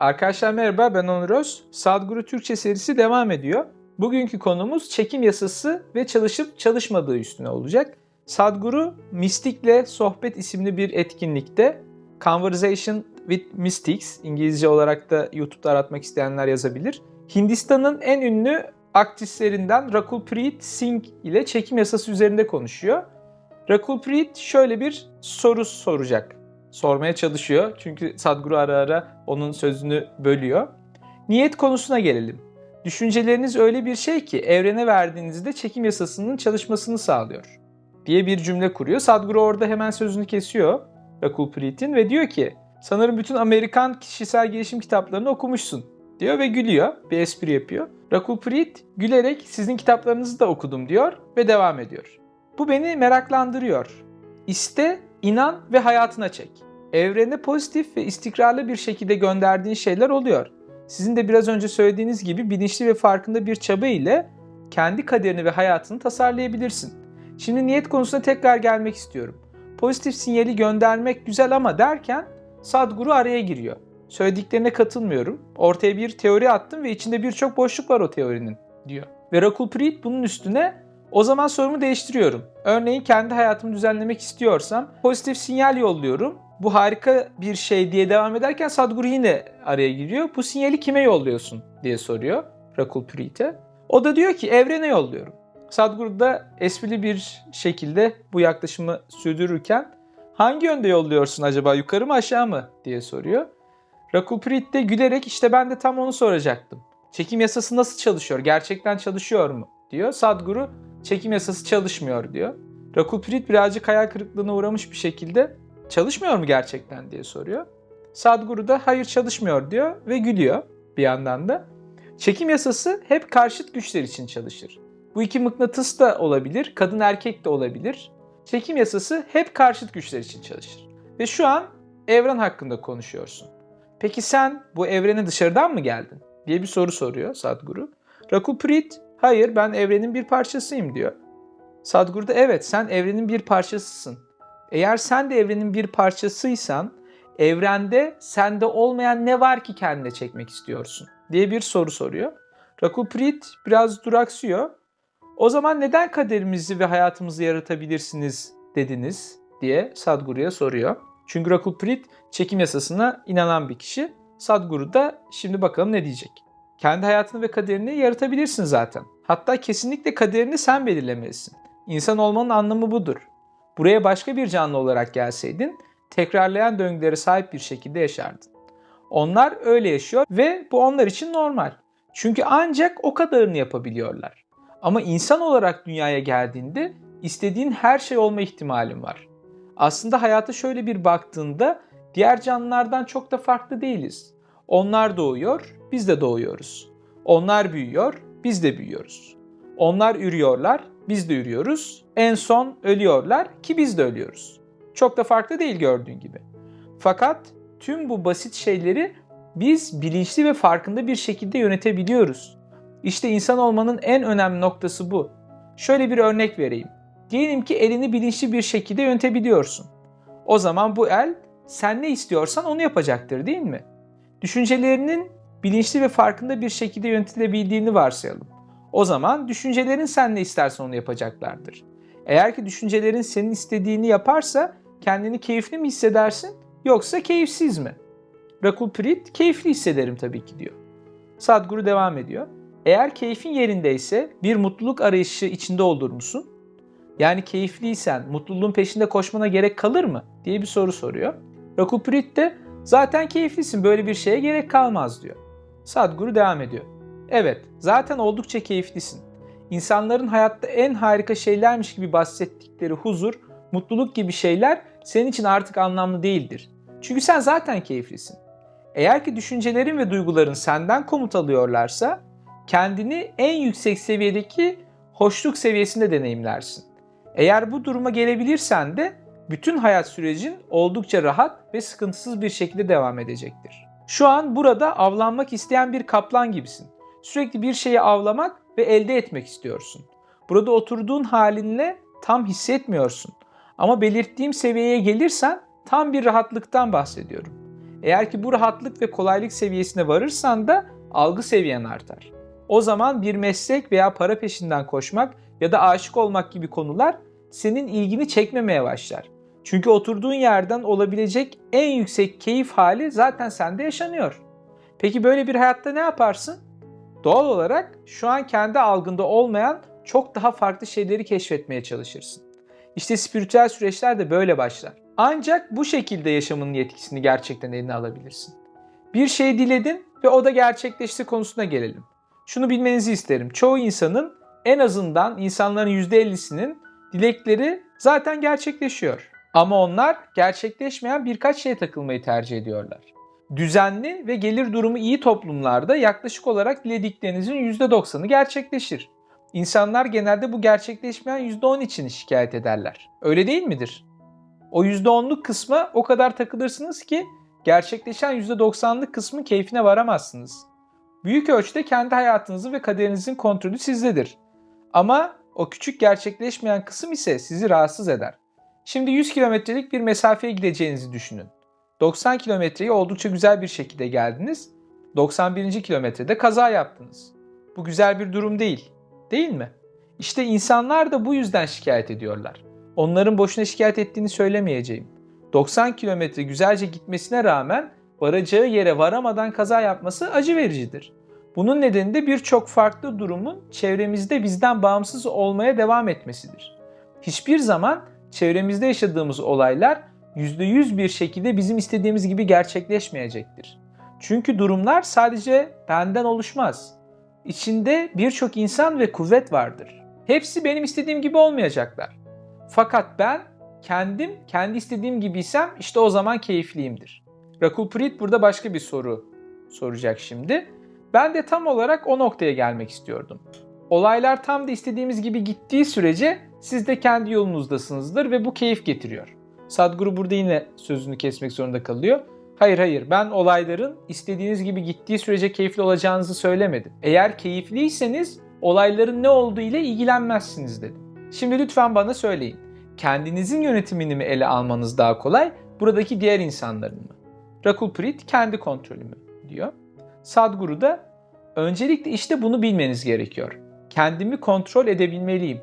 Arkadaşlar merhaba ben Onur Öz. Sadguru Türkçe serisi devam ediyor. Bugünkü konumuz çekim yasası ve çalışıp çalışmadığı üstüne olacak. Sadguru Mystic'le Sohbet isimli bir etkinlikte Conversation with Mystics, İngilizce olarak da YouTube'da aratmak isteyenler yazabilir. Hindistan'ın en ünlü aktrislerinden Rakul Preet Singh ile çekim yasası üzerinde konuşuyor. Rakul Preet şöyle bir soru soracak. Sormaya çalışıyor. Çünkü Sadguru ara ara onun sözünü bölüyor. Niyet konusuna gelelim. Düşünceleriniz öyle bir şey ki evrene verdiğinizde çekim yasasının çalışmasını sağlıyor. Diye bir cümle kuruyor. Sadguru orada hemen sözünü kesiyor Rakul Preet'in ve diyor ki sanırım bütün Amerikan kişisel gelişim kitaplarını okumuşsun diyor ve gülüyor. Bir espri yapıyor. Rakul Preet gülerek sizin kitaplarınızı da okudum diyor ve devam ediyor. Bu beni meraklandırıyor. İste, inan ve hayatına çek. Evrene pozitif ve istikrarlı bir şekilde gönderdiğin şeyler oluyor. Sizin de biraz önce söylediğiniz gibi bilinçli ve farkında bir çaba ile kendi kaderini ve hayatını tasarlayabilirsin. Şimdi niyet konusuna tekrar gelmek istiyorum. Pozitif sinyali göndermek güzel ama derken Sadguru araya giriyor. Söylediklerine katılmıyorum. Ortaya bir teori attım ve içinde birçok boşluk var o teorinin diyor. Ve Rakul Preet bunun üstüne o zaman sorumu değiştiriyorum. Örneğin kendi hayatımı düzenlemek istiyorsam pozitif sinyal yolluyorum. Bu harika bir şey diye devam ederken Sadhguru yine araya giriyor. Bu sinyali kime yolluyorsun diye soruyor Rakul Preet'e. O da diyor ki evrene yolluyorum. Sadhguru da esprili bir şekilde bu yaklaşımı sürdürürken hangi yönde yolluyorsun acaba yukarı mı aşağı mı diye soruyor. Rakul Preet de gülerek işte ben de tam onu soracaktım. Çekim yasası nasıl çalışıyor? Gerçekten çalışıyor mu? diyor. Sadhguru çekim yasası çalışmıyor diyor. Rakul Preet birazcık hayal kırıklığına uğramış bir şekilde çalışmıyor mu gerçekten diye soruyor. Sadhguru da hayır çalışmıyor diyor ve gülüyor bir yandan da. Çekim yasası hep karşıt güçler için çalışır. Bu iki mıknatıs da olabilir, kadın erkek de olabilir. Çekim yasası hep karşıt güçler için çalışır. Ve şu an evren hakkında konuşuyorsun. Peki sen bu evrene dışarıdan mı geldin? diye bir soru soruyor Sadhguru. Rakul Preet, hayır ben evrenin bir parçasıyım diyor. Sadhguru da evet sen evrenin bir parçasısın. Eğer sen de evrenin bir parçasıysan evrende sende olmayan ne var ki kendine çekmek istiyorsun diye bir soru soruyor. Rakul Preet biraz duraksıyor. O zaman neden kaderimizi ve hayatımızı yaratabilirsiniz dediniz diye Sadhguru'ya soruyor. Çünkü Rakul Preet çekim yasasına inanan bir kişi. Sadhguru da şimdi bakalım ne diyecek. Kendi hayatını ve kaderini yaratabilirsin zaten. Hatta kesinlikle kaderini sen belirlemelisin. İnsan olmanın anlamı budur. Buraya başka bir canlı olarak gelseydin, tekrarlayan döngülere sahip bir şekilde yaşardın. Onlar öyle yaşıyor ve bu onlar için normal. Çünkü ancak o kadarını yapabiliyorlar. Ama insan olarak dünyaya geldiğinde istediğin her şey olma ihtimalin var. Aslında hayata şöyle bir baktığında diğer canlılardan çok da farklı değiliz. Onlar doğuyor, biz de doğuyoruz. Onlar büyüyor, biz de büyüyoruz. Onlar ürüyorlar, biz de ürüyoruz. En son ölüyorlar ki biz de ölüyoruz. Çok da farklı değil gördüğün gibi. Fakat tüm bu basit şeyleri biz bilinçli ve farkında bir şekilde yönetebiliyoruz. İşte insan olmanın en önemli noktası bu. Şöyle bir örnek vereyim. Diyelim ki elini bilinçli bir şekilde yönetebiliyorsun. O zaman bu el sen ne istiyorsan onu yapacaktır değil mi? Düşüncelerinin bilinçli ve farkında bir şekilde yönetilebildiğini varsayalım. O zaman düşüncelerin sen ne istersen onu yapacaklardır. Eğer ki düşüncelerin senin istediğini yaparsa kendini keyifli mi hissedersin yoksa keyifsiz mi? Rakul Preet keyifli hissederim tabii ki diyor. Sadhguru devam ediyor. Eğer keyfin yerindeyse bir mutluluk arayışı içinde olur musun? Yani keyifliysen mutluluğun peşinde koşmana gerek kalır mı? diye bir soru soruyor. Rakul Preet de zaten keyiflisin böyle bir şeye gerek kalmaz diyor. Sadhguru devam ediyor. Evet, zaten oldukça keyiflisin. İnsanların hayatta en harika şeylermiş gibi bahsettikleri huzur, mutluluk gibi şeyler senin için artık anlamlı değildir. Çünkü sen zaten keyiflisin. Eğer ki düşüncelerin ve duyguların senden komut alıyorlarsa, kendini en yüksek seviyedeki hoşluk seviyesinde deneyimlersin. Eğer bu duruma gelebilirsen de bütün hayat sürecin oldukça rahat ve sıkıntısız bir şekilde devam edecektir. Şu an burada avlanmak isteyen bir kaplan gibisin. Sürekli bir şeyi avlamak ve elde etmek istiyorsun. Burada oturduğun halinle tam hissetmiyorsun. Ama belirttiğim seviyeye gelirsen tam bir rahatlıktan bahsediyorum. Eğer ki bu rahatlık ve kolaylık seviyesine varırsan da algı seviyen artar. O zaman bir meslek veya para peşinden koşmak ya da aşık olmak gibi konular senin ilgini çekmemeye başlar. Çünkü oturduğun yerden olabilecek en yüksek keyif hali zaten sende yaşanıyor. Peki böyle bir hayatta ne yaparsın? Doğal olarak şu an kendi algında olmayan çok daha farklı şeyleri keşfetmeye çalışırsın. İşte spiritüel süreçler de böyle başlar. Ancak bu şekilde yaşamının yetkisini gerçekten eline alabilirsin. Bir şey diledin ve o da gerçekleşti konusuna gelelim. Şunu bilmenizi isterim. Çoğu insanın en azından insanların %50'sinin dilekleri zaten gerçekleşiyor. Ama onlar gerçekleşmeyen birkaç şeye takılmayı tercih ediyorlar. Düzenli ve gelir durumu iyi toplumlarda yaklaşık olarak dilediklerinizin %90'ı gerçekleşir. İnsanlar genelde bu gerçekleşmeyen %10 için şikayet ederler. Öyle değil midir? O %10'luk kısma o kadar takılırsınız ki gerçekleşen %90'lık kısmın keyfine varamazsınız. Büyük ölçüde kendi hayatınızın ve kaderinizin kontrolü sizdedir. Ama o küçük gerçekleşmeyen kısım ise sizi rahatsız eder. Şimdi 100 kilometrelik bir mesafeye gideceğinizi düşünün. 90 kilometreyi oldukça güzel bir şekilde geldiniz. 91. kilometrede kaza yaptınız. Bu güzel bir durum değil. Değil mi? İşte insanlar da bu yüzden şikayet ediyorlar. Onların boşuna şikayet ettiğini söylemeyeceğim. 90 kilometre güzelce gitmesine rağmen varacağı yere varamadan kaza yapması acı vericidir. Bunun nedeni de birçok farklı durumun çevremizde bizden bağımsız olmaya devam etmesidir. Hiçbir zaman çevremizde yaşadığımız olaylar %100 bir şekilde bizim istediğimiz gibi gerçekleşmeyecektir. Çünkü durumlar sadece benden oluşmaz. İçinde birçok insan ve kuvvet vardır. Hepsi benim istediğim gibi olmayacaklar. Fakat ben kendim kendi istediğim gibiysem işte o zaman keyifliyimdir. Rakul Prit burada başka bir soru soracak şimdi. Ben de tam olarak o noktaya gelmek istiyordum. Olaylar tam da istediğimiz gibi gittiği sürece siz de kendi yolunuzdasınızdır ve bu keyif getiriyor. Sadhguru burada yine sözünü kesmek zorunda kalıyor. Hayır hayır ben olayların istediğiniz gibi gittiği sürece keyifli olacağınızı söylemedim. Eğer keyifliyseniz olayların ne olduğu ile ilgilenmezsiniz dedim. Şimdi lütfen bana söyleyin. Kendinizin yönetimini mi ele almanız daha kolay, buradaki diğer insanların mı? Rakul Prit kendi kontrolü mü diyor. Sadhguru da öncelikle işte bunu bilmeniz gerekiyor. Kendimi kontrol edebilmeliyim.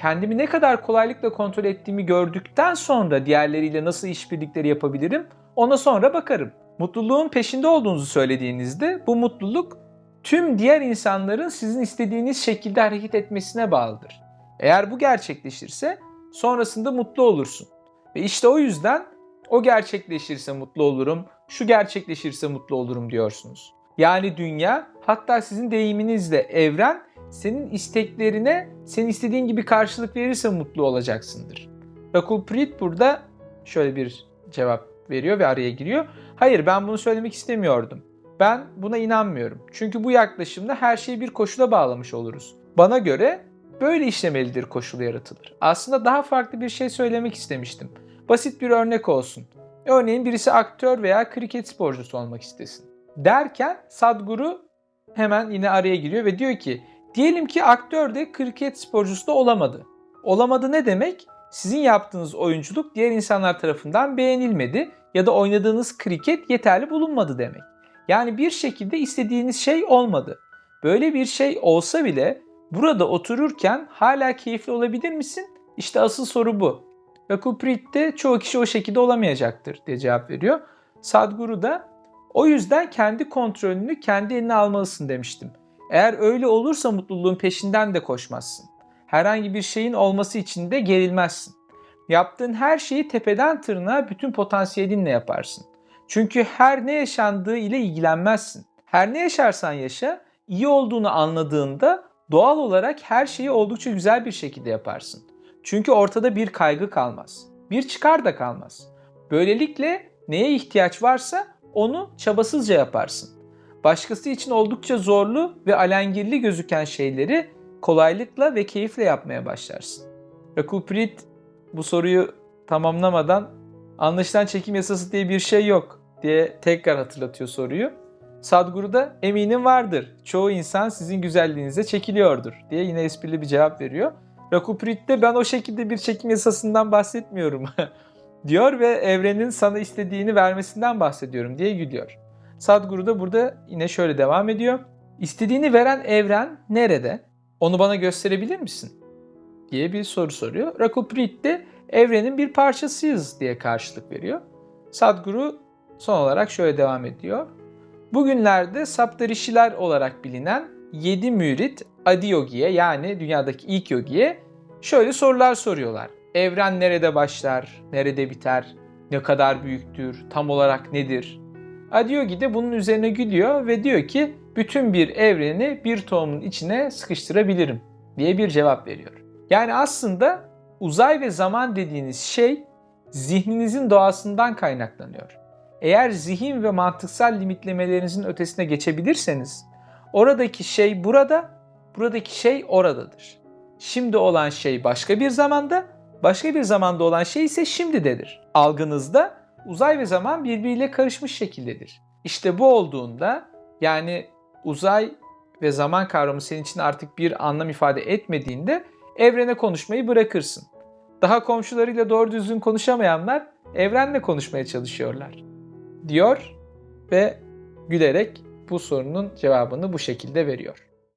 Kendimi ne kadar kolaylıkla kontrol ettiğimi gördükten sonra diğerleriyle nasıl işbirlikleri yapabilirim ona sonra bakarım. Mutluluğun peşinde olduğunuzu söylediğinizde bu mutluluk tüm diğer insanların sizin istediğiniz şekilde hareket etmesine bağlıdır. Eğer bu gerçekleşirse sonrasında mutlu olursun. Ve işte o yüzden o gerçekleşirse mutlu olurum, şu gerçekleşirse mutlu olurum diyorsunuz. Yani dünya hatta sizin deyiminizle evren senin isteklerine senin istediğin gibi karşılık verirse mutlu olacaksındır. Rakul Prit burada şöyle bir cevap veriyor ve araya giriyor. Hayır ben bunu söylemek istemiyordum. Ben buna inanmıyorum. Çünkü bu yaklaşımda her şeyi bir koşula bağlamış oluruz. Bana göre böyle işlemelidir koşulu yaratılır. Aslında daha farklı bir şey söylemek istemiştim. Basit bir örnek olsun. Örneğin birisi aktör veya kriket sporcusu olmak istesin. Derken Sadguru hemen yine araya giriyor ve diyor ki diyelim ki aktör de kriket sporcusu da olamadı. Olamadı ne demek? Sizin yaptığınız oyunculuk diğer insanlar tarafından beğenilmedi ya da oynadığınız kriket yeterli bulunmadı demek. Yani bir şekilde istediğiniz şey olmadı. Böyle bir şey olsa bile burada otururken hala keyifli olabilir misin? İşte asıl soru bu. Rakul Prit'te çoğu kişi o şekilde olamayacaktır diye cevap veriyor. Sadhguru da o yüzden kendi kontrolünü kendi eline almalısın demiştim. Eğer öyle olursa mutluluğun peşinden de koşmazsın. Herhangi bir şeyin olması için de gerilmezsin. Yaptığın her şeyi tepeden tırnağa bütün potansiyelinle yaparsın. Çünkü her ne yaşandığı ile ilgilenmezsin. Her ne yaşarsan yaşa, iyi olduğunu anladığında doğal olarak her şeyi oldukça güzel bir şekilde yaparsın. Çünkü ortada bir kaygı kalmaz. Bir çıkar da kalmaz. Böylelikle neye ihtiyaç varsa onu çabasızca yaparsın. Başkası için oldukça zorlu ve alengirli gözüken şeyleri kolaylıkla ve keyifle yapmaya başlarsın. Rakul Prit bu soruyu tamamlamadan anlaşılan çekim yasası diye bir şey yok diye tekrar hatırlatıyor soruyu. Sadhguru da eminim vardır. Çoğu insan sizin güzelliğinize çekiliyordur diye yine esprili bir cevap veriyor. Rakuprit'te ben o şekilde bir çekim yasasından bahsetmiyorum. diyor ve evrenin sana istediğini vermesinden bahsediyorum diye gülüyor. Sadhguru da burada yine şöyle devam ediyor. İstediğini veren evren nerede? Onu bana gösterebilir misin? diye bir soru soruyor. Rakuprit de evrenin bir parçasıyız diye karşılık veriyor. Sadhguru son olarak şöyle devam ediyor. Bugünlerde Saptarişiler olarak bilinen 7 mürit Adi Yogi'ye yani dünyadaki ilk yogiye şöyle sorular soruyorlar. Evren nerede başlar, nerede biter, ne kadar büyüktür, tam olarak nedir? Adi Yogi de bunun üzerine gülüyor ve diyor ki bütün bir evreni bir tohumun içine sıkıştırabilirim diye bir cevap veriyor. Yani aslında uzay ve zaman dediğiniz şey zihninizin doğasından kaynaklanıyor. Eğer zihin ve mantıksal limitlemelerinizin ötesine geçebilirseniz oradaki şey burada, buradaki şey oradadır. Şimdi olan şey başka bir zamanda, başka bir zamanda olan şey ise şimdidedir. Algınızda uzay ve zaman birbiriyle karışmış şekildedir. İşte bu olduğunda yani uzay ve zaman kavramı senin için artık bir anlam ifade etmediğinde evrene konuşmayı bırakırsın. Daha komşularıyla doğru düzgün konuşamayanlar evrenle konuşmaya çalışıyorlar diyor ve gülerek bu sorunun cevabını bu şekilde veriyor.